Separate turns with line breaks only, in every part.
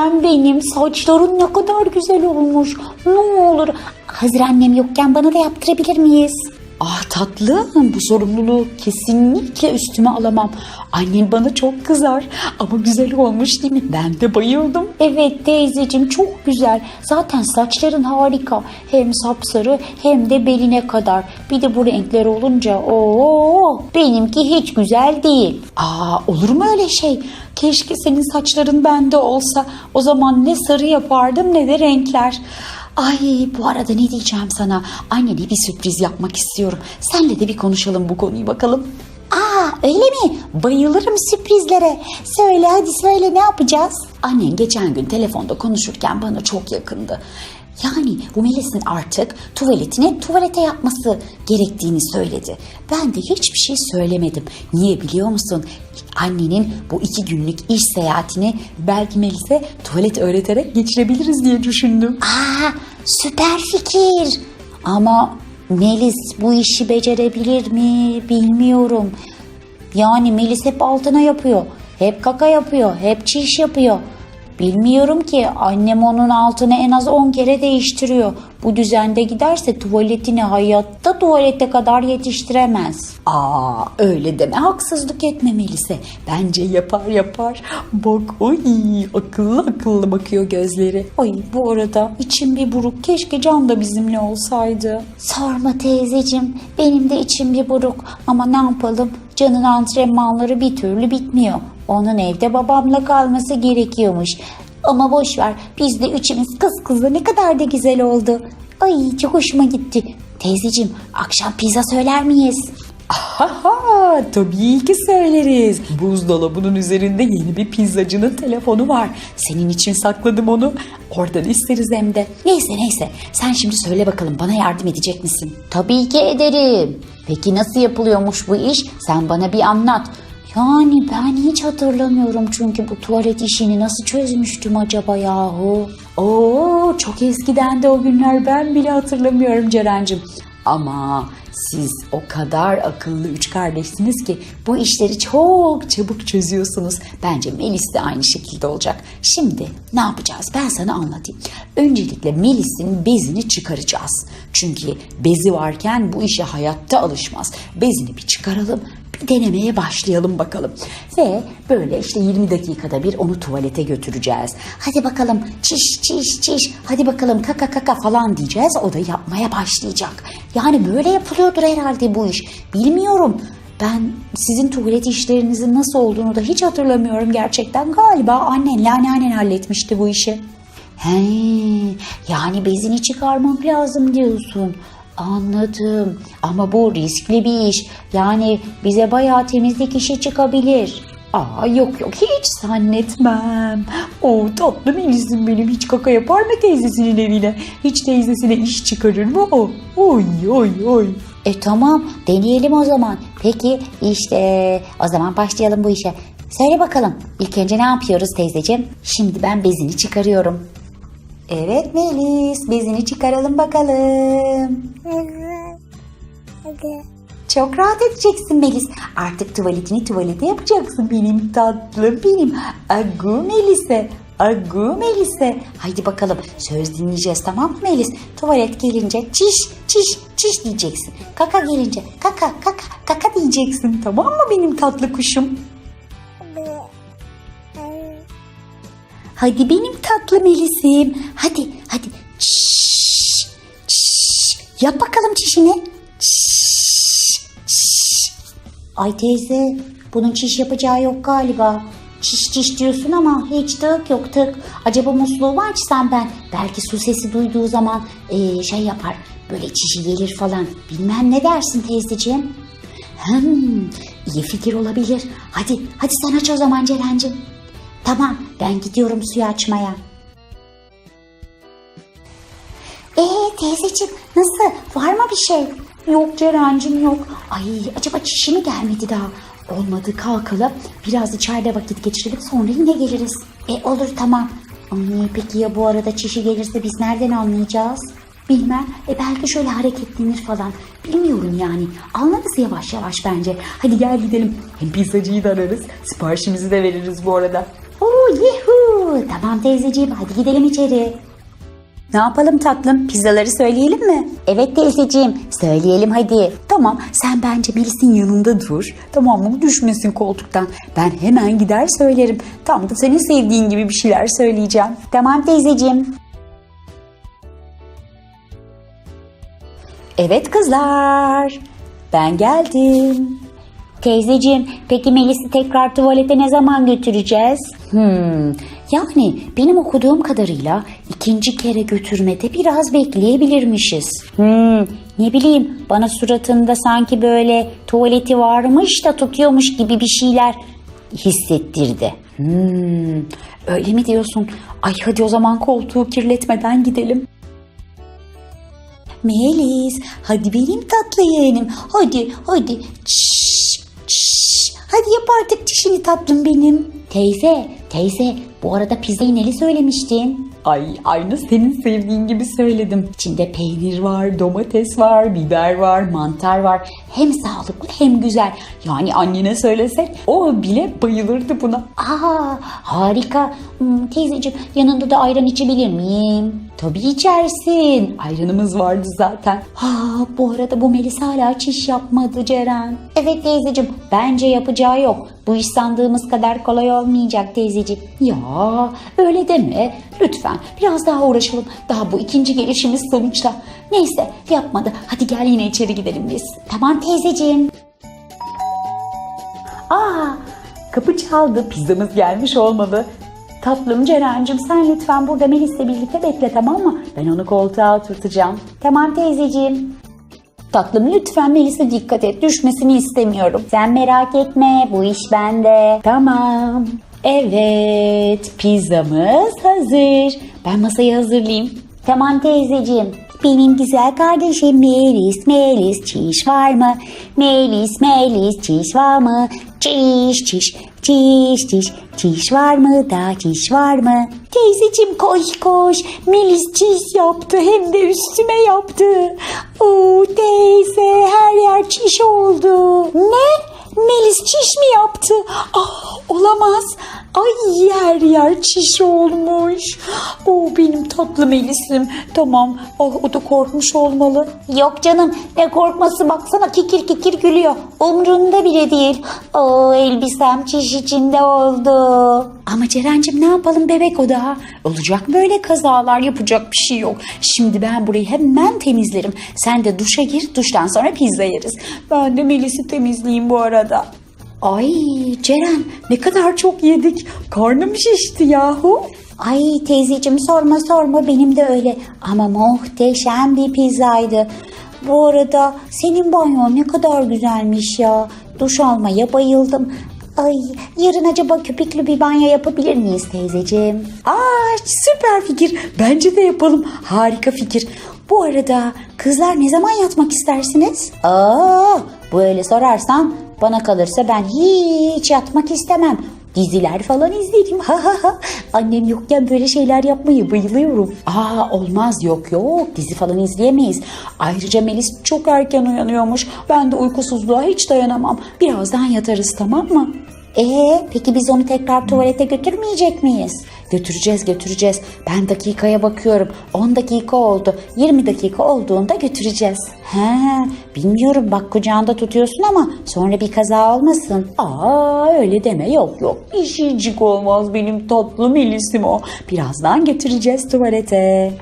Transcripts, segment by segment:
Tatlım benim saçların ne kadar güzel olmuş. Ne olur hazır annem yokken bana da yaptırabilir miyiz?
Ah tatlım bu sorumluluğu kesinlikle üstüme alamam. Annem bana çok kızar ama güzel olmuş değil mi? Ben de bayıldım.
Evet teyzeciğim çok güzel. Zaten saçların harika. Hem sapsarı hem de beline kadar. Bir de bu renkler olunca o benimki hiç güzel değil.
Aa olur mu öyle şey? Keşke senin saçların bende olsa. O zaman ne sarı yapardım ne de renkler. Ay bu arada ne diyeceğim sana? Annene bir sürpriz yapmak istiyorum. Senle de bir konuşalım bu konuyu bakalım.
Aa öyle mi? Bayılırım sürprizlere. Söyle hadi söyle ne yapacağız?
Annen geçen gün telefonda konuşurken bana çok yakındı. Yani bu Melis'in artık tuvaletine tuvalete yapması gerektiğini söyledi. Ben de hiçbir şey söylemedim. Niye biliyor musun? Annenin bu iki günlük iş seyahatini belki Melis'e tuvalet öğreterek geçirebiliriz diye düşündüm.
Aa süper fikir. Ama Melis bu işi becerebilir mi bilmiyorum. Yani Melis hep altına yapıyor. Hep kaka yapıyor. Hep çiş yapıyor. Bilmiyorum ki annem onun altını en az 10 kere değiştiriyor. Bu düzende giderse tuvaletini hayatta tuvalete kadar yetiştiremez.
Aa öyle deme haksızlık etme Melis'e. Bence yapar yapar. Bak oy akıllı akıllı bakıyor gözleri. Ay bu arada içim bir buruk. Keşke Can da bizimle olsaydı.
Sorma teyzeciğim benim de içim bir buruk ama ne yapalım canın antrenmanları bir türlü bitmiyor. Onun evde babamla kalması gerekiyormuş. Ama boş ver biz de üçümüz kız kızla ne kadar da güzel oldu. Ay çok hoşuma gitti. Teyzeciğim akşam pizza söyler miyiz?
Haha tabii ki söyleriz. Buzdolabının üzerinde yeni bir pizzacının telefonu var. Senin için sakladım onu. Oradan isteriz hem de. Neyse neyse sen şimdi söyle bakalım bana yardım edecek misin?
Tabii ki ederim. Peki nasıl yapılıyormuş bu iş? Sen bana bir anlat. Yani ben hiç hatırlamıyorum çünkü bu tuvalet işini nasıl çözmüştüm acaba yahu?
Oo çok eskiden de o günler ben bile hatırlamıyorum Ceren'cim. Ama siz o kadar akıllı üç kardeşsiniz ki bu işleri çok çabuk çözüyorsunuz. Bence Melis de aynı şekilde olacak. Şimdi ne yapacağız ben sana anlatayım. Öncelikle Melis'in bezini çıkaracağız. Çünkü bezi varken bu işe hayatta alışmaz. Bezini bir çıkaralım denemeye başlayalım bakalım. Ve böyle işte 20 dakikada bir onu tuvalete götüreceğiz. Hadi bakalım çiş çiş çiş hadi bakalım kaka kaka falan diyeceğiz. O da yapmaya başlayacak. Yani böyle yapılıyordur herhalde bu iş. Bilmiyorum. Ben sizin tuvalet işlerinizin nasıl olduğunu da hiç hatırlamıyorum gerçekten. Galiba annenle anneannen halletmişti bu işi.
He, yani bezini çıkarmak lazım diyorsun. Anladım. Ama bu riskli bir iş. Yani bize bayağı temizlik işi çıkabilir.
Aa yok yok hiç zannetmem. O tatlı Melis'im benim hiç kaka yapar mı teyzesinin evine? Hiç teyzesine iş çıkarır mı o? Oy oy oy.
E tamam deneyelim o zaman. Peki işte o zaman başlayalım bu işe. Söyle bakalım ilk önce ne yapıyoruz teyzeciğim? Şimdi ben bezini çıkarıyorum. Evet Melis bezini çıkaralım bakalım. Çok rahat edeceksin Melis. Artık tuvaletini tuvalete yapacaksın benim tatlım benim. Agu Melis'e. Agu Melis'e. Haydi bakalım söz dinleyeceğiz tamam mı Melis? Tuvalet gelince çiş çiş çiş diyeceksin. Kaka gelince kaka kaka kaka diyeceksin tamam mı benim tatlı kuşum? Hadi benim tatlı Melis'im. Hadi hadi. Çiş, çiş. Yap bakalım çişini. Çiş, çiş. Ay teyze bunun çiş yapacağı yok galiba. Çiş çiş diyorsun ama hiç tık yok tık. Acaba musluğu mu açsam ben? Belki su sesi duyduğu zaman eee, şey yapar. Böyle çişi gelir falan. Bilmem ne dersin teyzeciğim? Hmm, iyi fikir olabilir. Hadi, hadi sen aç o zaman Ceren'cim. Tamam, ben gidiyorum suyu açmaya. Ee teyzeciğim nasıl? Var mı bir şey? Yok Ceren'cim yok. Ay acaba çişi mi gelmedi daha? Olmadı kalkalım. Biraz içeride vakit geçirelim sonra yine geliriz. E olur tamam. Ay peki ya bu arada çişi gelirse biz nereden anlayacağız? Bilmem. E belki şöyle hareketlenir falan. Bilmiyorum yani. Anlarız yavaş yavaş bence. Hadi gel gidelim. Hem pizzacıyı da ararız. Siparişimizi de veririz bu arada. Yuhu. Tamam teyzeciğim hadi gidelim içeri.
Ne yapalım tatlım? Pizzaları söyleyelim mi?
Evet teyzeciğim söyleyelim hadi.
Tamam sen bence Melis'in yanında dur. Tamam mı? Düşmesin koltuktan. Ben hemen gider söylerim. Tam da senin sevdiğin gibi bir şeyler söyleyeceğim.
Tamam teyzeciğim.
Evet kızlar. Ben geldim.
Teyzeciğim peki Melis'i tekrar tuvalete ne zaman götüreceğiz?
Hmm, yani benim okuduğum kadarıyla ikinci kere götürmede biraz bekleyebilirmişiz.
Hmm, ne bileyim bana suratında sanki böyle tuvaleti varmış da tutuyormuş gibi bir şeyler hissettirdi.
Hmm, öyle mi diyorsun? Ay hadi o zaman koltuğu kirletmeden gidelim.
Melis hadi benim tatlı yeğenim hadi hadi çiş. Hadi yap artık çişini tatlım benim. Teyze teyze bu arada pizzayı neli söylemiştin?
Ay aynı senin sevdiğin gibi söyledim. İçinde peynir var, domates var, biber var, mantar var. Hem sağlıklı hem güzel. Yani annene söylesek o bile bayılırdı buna.
Aa harika. Hmm, teyzeciğim yanında da ayran içebilir miyim?
Tabii içersin. Ayranımız vardı zaten.
Ha, bu arada bu Melis hala çiş yapmadı Ceren. Evet teyzeciğim bence yapacağı yok. Bu iş sandığımız kadar kolay olmayacak teyzeciğim.
Ya öyle deme. Lütfen biraz daha uğraşalım. Daha bu ikinci gelişimiz sonuçta. Neyse yapmadı. Hadi gel yine içeri gidelim biz.
Tamam teyzeciğim.
Aa kapı çaldı. Pizzamız gelmiş olmalı. Tatlım Ceren'cim sen lütfen burada Melis'le birlikte bekle tamam mı? Ben onu koltuğa oturtacağım.
Tamam teyzeciğim.
Tatlım lütfen Melis'e dikkat et. Düşmesini istemiyorum.
Sen merak etme bu iş bende.
Tamam. Evet pizzamız hazır. Ben masayı hazırlayayım.
Tamam teyzeciğim. Benim güzel kardeşim Melis, Melis çiş var mı? Melis, Melis çiş var mı? Çiş, çiş, çiş, çiş, çiş var mı da çiş var mı? Teyzeciğim koş koş. Melis çiş yaptı hem de üstüme yaptı. Oo teyze her yer çiş oldu. Ne? Melis çiş mi yaptı? Ah olamaz. Ay yer yer çiş olmuş.
O benim tatlı Melis'im. Tamam. Oh, o da korkmuş olmalı.
Yok canım ne korkması baksana kikir kikir gülüyor. Umrunda bile değil. Oo elbisem çiş içinde oldu.
Ama Ceren'cim ne yapalım bebek o daha. Olacak böyle kazalar yapacak bir şey yok. Şimdi ben burayı hemen temizlerim. Sen de duşa gir duştan sonra pizza yeriz. Ben de Melis'i temizleyeyim bu arada. Ay Ceren ne kadar çok yedik. Karnım şişti yahu.
Ay teyzeciğim sorma sorma benim de öyle. Ama muhteşem bir pizzaydı. Bu arada senin banyon ne kadar güzelmiş ya. Duş almaya bayıldım. Ay yarın acaba köpüklü bir banyo yapabilir miyiz teyzeciğim?
Aa süper fikir. Bence de yapalım. Harika fikir. Bu arada kızlar ne zaman yatmak istersiniz?
Aa, böyle sorarsan bana kalırsa ben hiç yatmak istemem. Diziler falan izlerim. Ha ha ha. Annem yokken böyle şeyler yapmayı bayılıyorum.
Aa olmaz yok yok dizi falan izleyemeyiz. Ayrıca Melis çok erken uyanıyormuş. Ben de uykusuzluğa hiç dayanamam. Birazdan yatarız tamam mı?
Ee, peki biz onu tekrar tuvalete götürmeyecek miyiz?
Götüreceğiz götüreceğiz. Ben dakikaya bakıyorum. 10 dakika oldu. 20 dakika olduğunda götüreceğiz.
He, bilmiyorum bak kucağında tutuyorsun ama sonra bir kaza olmasın.
Aa öyle deme yok yok. İşicik olmaz benim tatlı Melis'im o. Birazdan götüreceğiz tuvalete.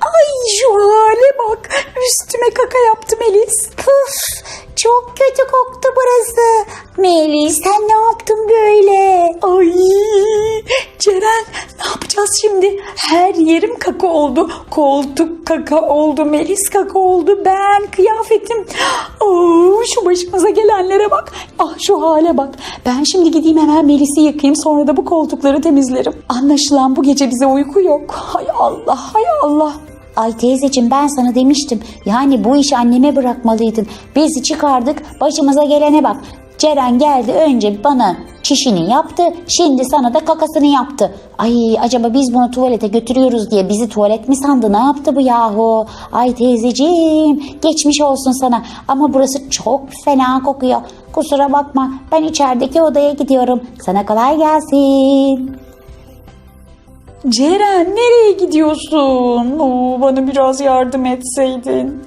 Ay şu hale bak. Üstüme kaka yaptı Melis.
Puf, çok kötü burası. Melis sen ne yaptın böyle?
Ay Ceren ne yapacağız şimdi? Her yerim kaka oldu. Koltuk kaka oldu. Melis kaka oldu. Ben kıyafetim. Oo, şu başımıza gelenlere bak. Ah şu hale bak. Ben şimdi gideyim hemen Melis'i yıkayayım. Sonra da bu koltukları temizlerim. Anlaşılan bu gece bize uyku yok. Hay Allah hay Allah.
Ay teyzeciğim ben sana demiştim. Yani bu işi anneme bırakmalıydın. Biz çıkardık başımıza gelene bak. Ceren geldi önce bana çişini yaptı. Şimdi sana da kakasını yaptı. Ay acaba biz bunu tuvalete götürüyoruz diye bizi tuvalet mi sandı? Ne yaptı bu yahu? Ay teyzeciğim geçmiş olsun sana. Ama burası çok fena kokuyor. Kusura bakma ben içerideki odaya gidiyorum. Sana kolay gelsin. Ceren nereye gidiyorsun? Oo, bana biraz yardım etseydin.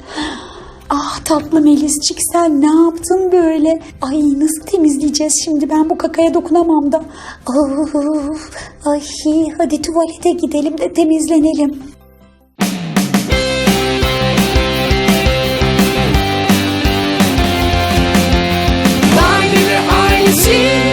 Ah tatlı Meliscik sen ne yaptın böyle? Ay nasıl temizleyeceğiz şimdi ben bu kakaya dokunamam da.
Of, hadi tuvalete gidelim de temizlenelim. Barbie, are you serious?